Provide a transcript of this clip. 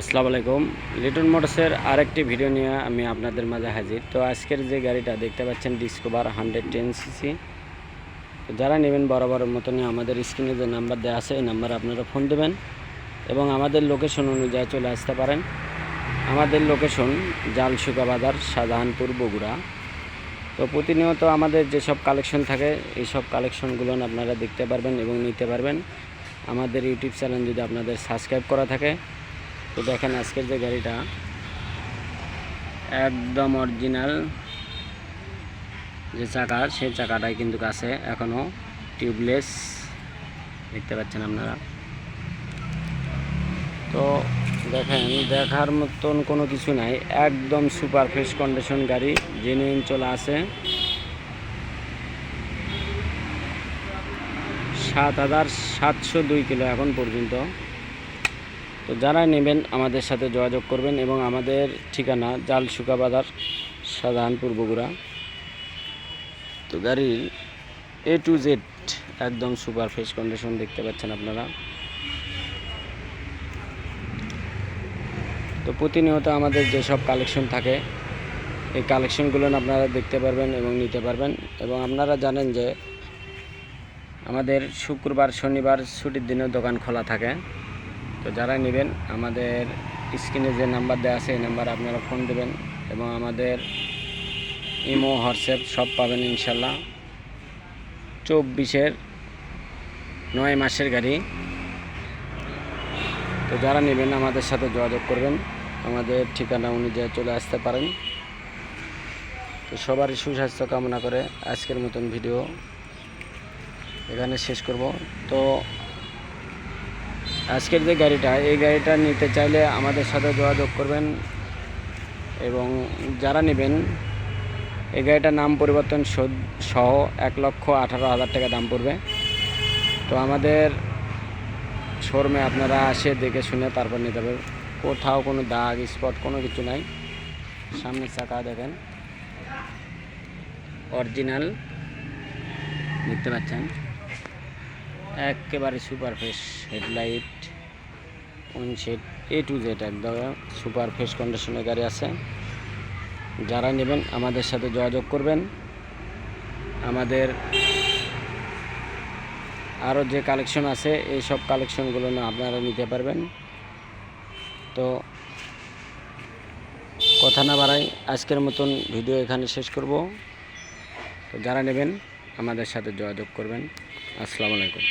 আসসালামু আলাইকুম। লিটন মোটরসের আরেকটি ভিডিও নিয়ে আমি আপনাদের মাঝে হাজির। তো আজকের যে গাড়িটা দেখতে পাচ্ছেন ডিসকভার হান্ড্রেড টেন সিসি যারা নেবেন বরাবরের মতনই আমাদের স্ক্রিনে যে নাম্বার দেওয়া আছে, এই নাম্বারে আপনারা ফোন দেবেন এবং আমাদের লোকেশন অনুযায়ী চলে আসতে পারেন। আমাদের লোকেশন জালসুকা বাজার, শাহজাহানপুর, বগুড়া। তো প্রতিনিয়ত আমাদের যেসব কালেকশন থাকে এই সব কালেকশনগুলো আপনারা দেখতে পারবেন এবং নিতে পারবেন। আমাদের ইউটিউব চ্যানেল যদি আপনাদের সাবস্ক্রাইব করা থাকে তো দেখেন আজকের যে গাড়িটা, একদম অরিজিনাল যে চাকা, সেই চাকাটাই কিন্তু আছে এখনও টিউবলেস দেখতে পাচ্ছেন আপনারা। তো দেখেন, দেখার মতন কোনো কিছু নাই। একদম সুপার ফ্রেশ কন্ডিশন গাড়ি জেনুইন চলে আছে সাত হাজার সাতশো দুই কিলো এখন পর্যন্ত। তো যারা নেবেন আমাদের সাথে যোগাযোগ করবেন এবং আমাদের ঠিকানা জাল শুকা বাজার, শাহজাহানপুর, বগুড়া। তো গাড়ির এ টু জেড একদম সুপার ফ্রেশ কন্ডিশন দেখতে পাচ্ছেন আপনারা। তো প্রতিনিয়ত আমাদের যেসব কালেকশন থাকে, এই কালেকশনগুলো আপনারা দেখতে পারবেন এবং নিতে পারবেন। এবং আপনারা জানেন যে আমাদের শুক্রবার, শনিবার ছুটির দিনেও দোকান খোলা থাকে। তো যারা নেবেন, আমাদের স্ক্রিনে যে নাম্বার দেওয়া আছে, এই নাম্বারে আপনারা ফোন দেবেন এবং আমাদের ইমো, হোয়াটসঅ্যাপ সব পাবেন ইনশাল্লাহ। চব্বিশের নয় মাসের গাড়ি। তো যারা নেবেন, আমাদের সাথে যোগাযোগ করবেন। আমাদের ঠিকানা অনুযায়ী চলে আসতে পারেন। তো সবারই সুস্বাস্থ্য কামনা করে আজকের মতন ভিডিও এখানে শেষ করব। তো আজকের যে গাড়িটা, এই গাড়িটা নিতে চাইলে আমাদের সাথে যোগাযোগ করবেন এবং যারা নেবেন, এই গাড়িটার নাম পরিবর্তন সহ- এক লক্ষ আঠারো হাজার টাকা দাম পড়বে। তো আমাদের শোরুমে আপনারা আসে দেখে শুনে তারপর নিতে পারবেন। কোথাও কোনো দাগ, স্পট কোনো কিছু নাই। সামনের চাকা দেখেন। অরিজিনাল, দেখতে পাচ্ছেন? একেবারে super fresh headlight windshield A to Z একদম সুপার ফ্রেশ কন্ডিশনের গাড়ি আছে। যারা নেবেন, আমাদের সাথে যোগাযোগ করবেন। আমাদের আরও যে কালেকশন আছে, এই সব কালেকশনগুলো না আপনারা নিতে পারবেন। তো কথা না বাড়াই, আজকের মতন ভিডিও এখানে শেষ করব। তো যারা নেবেন আমাদের সাথে যোগাযোগ করবেন। আসসালামু আলাইকুম।